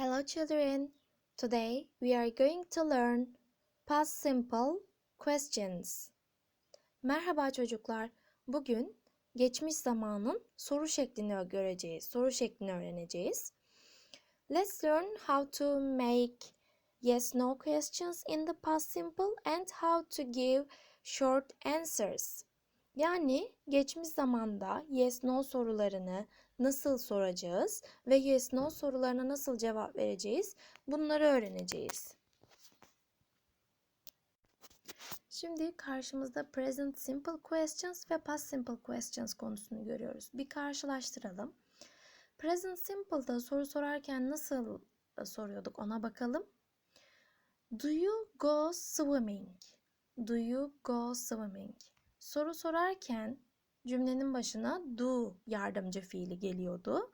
Hello, children. Today we are going to learn past simple questions. Merhaba çocuklar. Bugün geçmiş zamanın soru şeklini göreceğiz. Soru şeklini öğreneceğiz. Let's learn how to make yes no questions in the past simple and how to give short answers. Yani geçmiş zamanda yes no sorularını nasıl soracağız ve yes no sorularına nasıl cevap vereceğiz bunları öğreneceğiz. Şimdi karşımızda present simple questions ve past simple questions konusunu görüyoruz. Bir karşılaştıralım. Present simple'da soru sorarken nasıl soruyorduk ona bakalım. Do you go swimming? Do you go swimming? Soru sorarken cümlenin başına do yardımcı fiili geliyordu.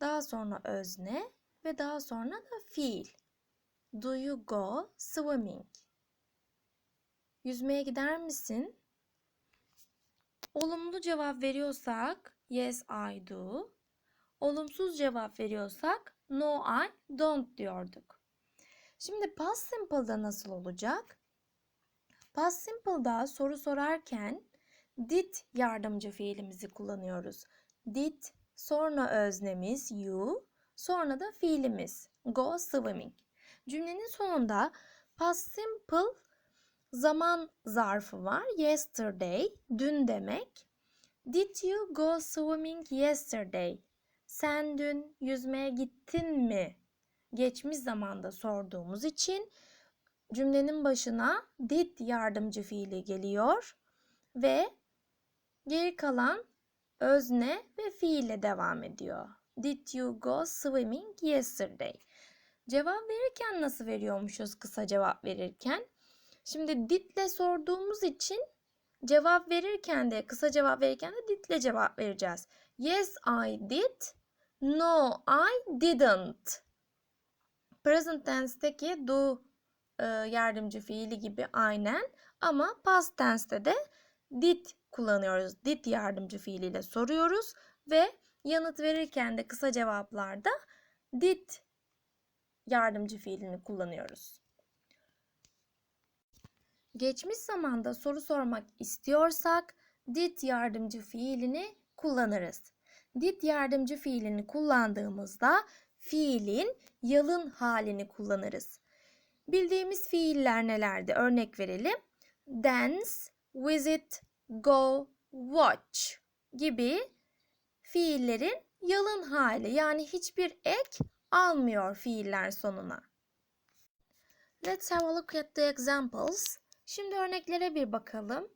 Daha sonra özne ve daha sonra da fiil. Do you go swimming? Yüzmeye gider misin? Olumlu cevap veriyorsak yes I do. Olumsuz cevap veriyorsak no I don't diyorduk. Şimdi past simple'da nasıl olacak? Past simple'da soru sorarken did yardımcı fiilimizi kullanıyoruz. Did sonra öznemiz you, sonra da fiilimiz go swimming. Cümlenin sonunda past simple zaman zarfı var. Yesterday, dün demek. Did you go swimming yesterday? Sen dün yüzmeye gittin mi? Geçmiş zamanda sorduğumuz için cümlenin başına did yardımcı fiili geliyor ve geri kalan özne ve fiille devam ediyor. Did you go swimming yesterday? Cevap verirken nasıl veriyormuşuz kısa cevap verirken? Şimdi did'le sorduğumuz için cevap verirken de kısa cevap verirken de did'le cevap vereceğiz. Yes I did. No I didn't. Present tense'teki do e, yardımcı fiili gibi aynen ama past tense'te de did kullanıyoruz. Did yardımcı fiiliyle soruyoruz ve yanıt verirken de kısa cevaplarda did yardımcı fiilini kullanıyoruz. Geçmiş zamanda soru sormak istiyorsak did yardımcı fiilini kullanırız. Did yardımcı fiilini kullandığımızda fiilin yalın halini kullanırız. Bildiğimiz fiiller nelerdi? Örnek verelim. Dance, visit, go, watch gibi fiillerin yalın hali yani hiçbir ek almıyor fiiller sonuna. Let's have a look at the examples. Şimdi örneklere bir bakalım.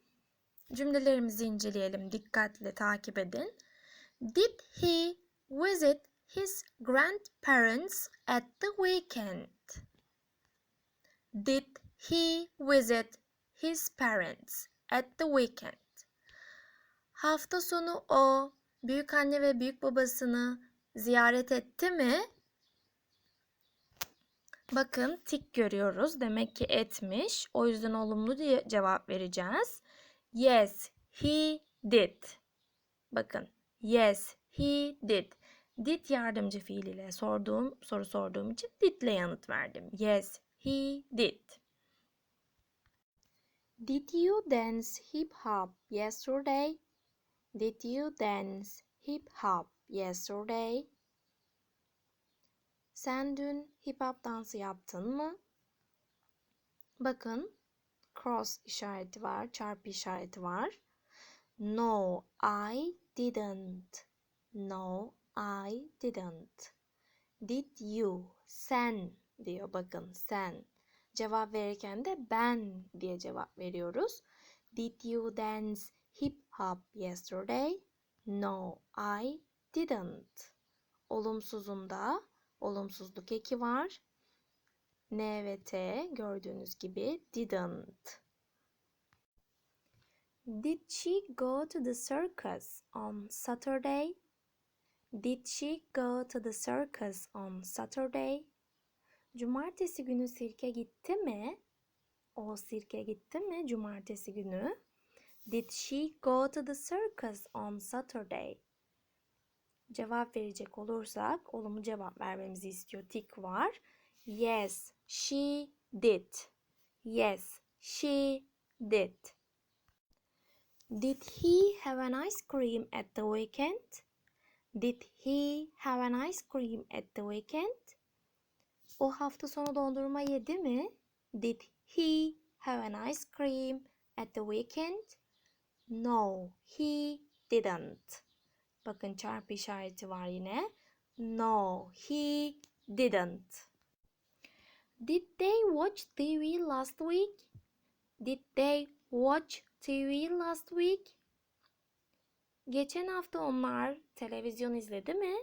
Cümlelerimizi inceleyelim. Dikkatle takip edin. Did he visit his grandparents at the weekend? Did he visit his parents at the weekend? Hafta sonu o büyük anne ve büyük babasını ziyaret etti mi? Bakın tik görüyoruz. Demek ki etmiş. O yüzden olumlu diye cevap vereceğiz. Yes, he did. Bakın. Yes, he did. Did yardımcı fiiliyle sorduğum soru sorduğum için did ile yanıt verdim. Yes, he did. Did you dance hip hop yesterday? Did you dance hip hop yesterday? Sen dün hip hop dansı yaptın mı? Bakın cross işareti var, çarpı işareti var. No, I didn't. No, I didn't. Did you? Sen diyor bakın sen. Cevap verirken de ben diye cevap veriyoruz. Did you dance hip hop yesterday? No, I didn't. Olumsuzunda olumsuzluk eki var. N ve T gördüğünüz gibi didn't. Did she go to the circus on Saturday? Did she go to the circus on Saturday? Cumartesi günü sirke gitti mi? O sirke gitti mi cumartesi günü? Did she go to the circus on Saturday? cevap verecek olursak olumlu cevap vermemizi istiyor. Tik var. Yes, she did. Yes, she did. Did he have an ice cream at the weekend? Did he have an ice cream at the weekend? O hafta sonu dondurma yedi mi? Did he have an ice cream at the weekend? No, he didn't. Bakın çarpı işareti var yine. No, he didn't. Did they watch TV last week? Did they watch TV last week? Geçen hafta onlar televizyon izledi mi?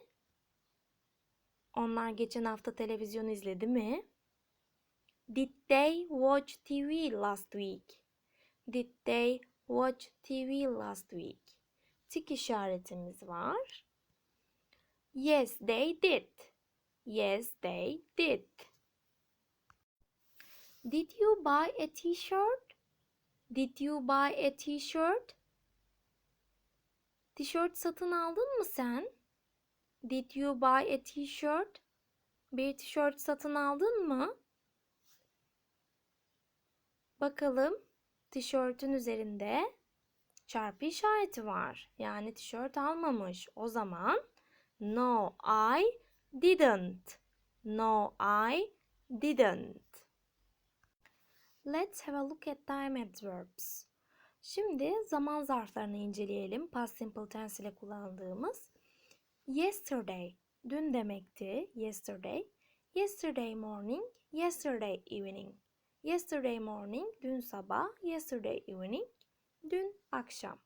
Onlar geçen hafta televizyon izledi mi? Did they watch TV last week? Did they watch TV last week? Tik işaretimiz var. Yes, they did. Yes, they did. Did you buy a t-shirt? Did you buy a t-shirt? Tişört satın aldın mı sen? Did you buy a t-shirt? Bir tişört satın aldın mı? Bakalım tişörtün üzerinde çarpı işareti var. Yani tişört almamış. O zaman no I didn't. No I didn't. Let's have a look at time adverbs. Şimdi zaman zarflarını inceleyelim. Past simple tense ile kullandığımız. Yesterday, dün demekti. Yesterday. Yesterday morning, yesterday evening. Yesterday morning, dün sabah. Yesterday evening, dün akşam.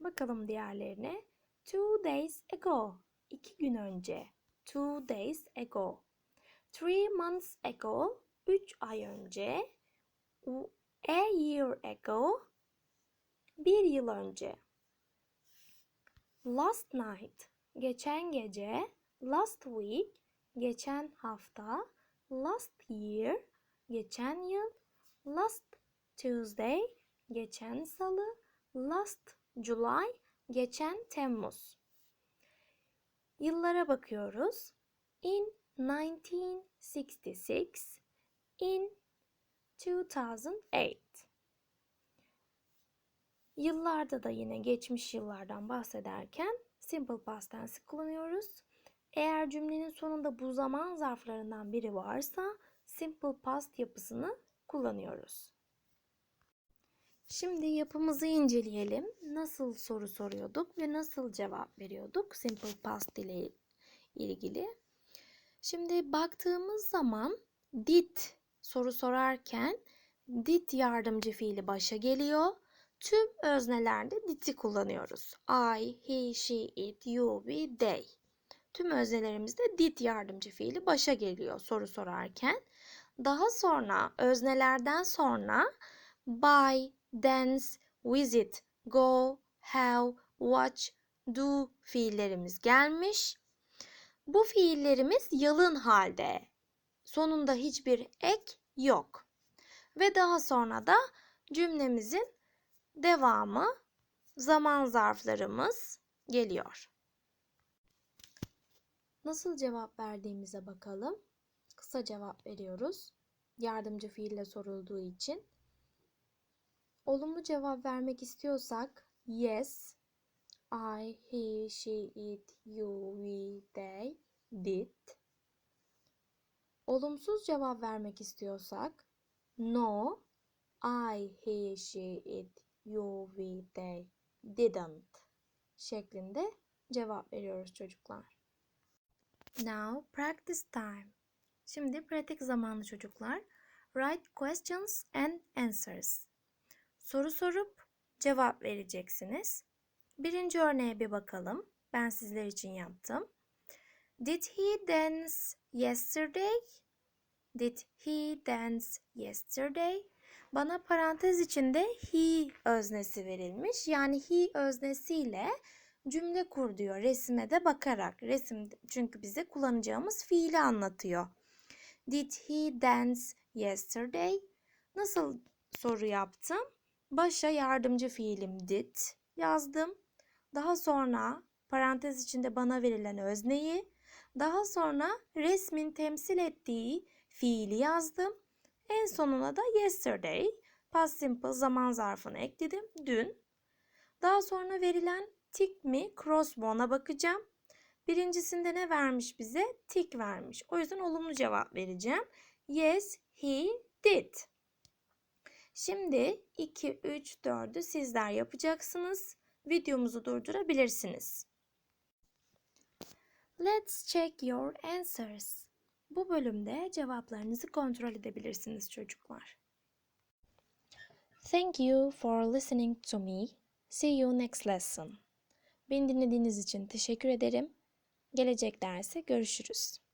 Bakalım diğerlerine. Two days ago, iki gün önce. Two days ago. Three months ago, üç ay önce. A year ago, bir yıl önce. Last night, geçen gece. Last week, geçen hafta. Last year, geçen yıl. Last Tuesday, geçen salı. Last July, geçen Temmuz. Yıllara bakıyoruz. In 1966, in 2008. Yıllarda da yine geçmiş yıllardan bahsederken simple past tense kullanıyoruz. Eğer cümlenin sonunda bu zaman zarflarından biri varsa simple past yapısını kullanıyoruz. Şimdi yapımızı inceleyelim. Nasıl soru soruyorduk ve nasıl cevap veriyorduk simple past ile ilgili. Şimdi baktığımız zaman did soru sorarken did yardımcı fiili başa geliyor. Tüm öznelerde did'i kullanıyoruz. I, he, she, it, you, we, they. Tüm öznelerimizde did yardımcı fiili başa geliyor soru sorarken. Daha sonra öznelerden sonra buy, dance, visit, go, have, watch, do fiillerimiz gelmiş. Bu fiillerimiz yalın halde. Sonunda hiçbir ek yok. Ve daha sonra da cümlemizin devamı zaman zarflarımız geliyor. Nasıl cevap verdiğimize bakalım. Kısa cevap veriyoruz. Yardımcı fiille sorulduğu için. Olumlu cevap vermek istiyorsak yes, I, he, she, it, you, we, they, did. Olumsuz cevap vermek istiyorsak no, I, he, she, it, you, we, they didn't şeklinde cevap veriyoruz çocuklar. Now practice time. Şimdi pratik zamanı çocuklar. Write questions and answers. Soru sorup cevap vereceksiniz. Birinci örneğe bir bakalım. Ben sizler için yaptım. Did he dance yesterday? Did he dance yesterday? Bana parantez içinde he öznesi verilmiş. Yani he öznesiyle cümle kur diyor resime de bakarak. Resim çünkü bize kullanacağımız fiili anlatıyor. Did he dance yesterday? Nasıl soru yaptım? Başa yardımcı fiilim did yazdım. Daha sonra parantez içinde bana verilen özneyi, daha sonra resmin temsil ettiği fiili yazdım. En sonuna da yesterday, past simple zaman zarfını ekledim. Dün. Daha sonra verilen tick mi, cross mu ona bakacağım. Birincisinde ne vermiş bize? Tick vermiş. O yüzden olumlu cevap vereceğim. Yes, he did. Şimdi 2, 3, 4'ü sizler yapacaksınız. Videomuzu durdurabilirsiniz. Let's check your answers. Bu bölümde cevaplarınızı kontrol edebilirsiniz çocuklar. Thank you for listening to me. See you next lesson. Beni dinlediğiniz için teşekkür ederim. Gelecek derse görüşürüz.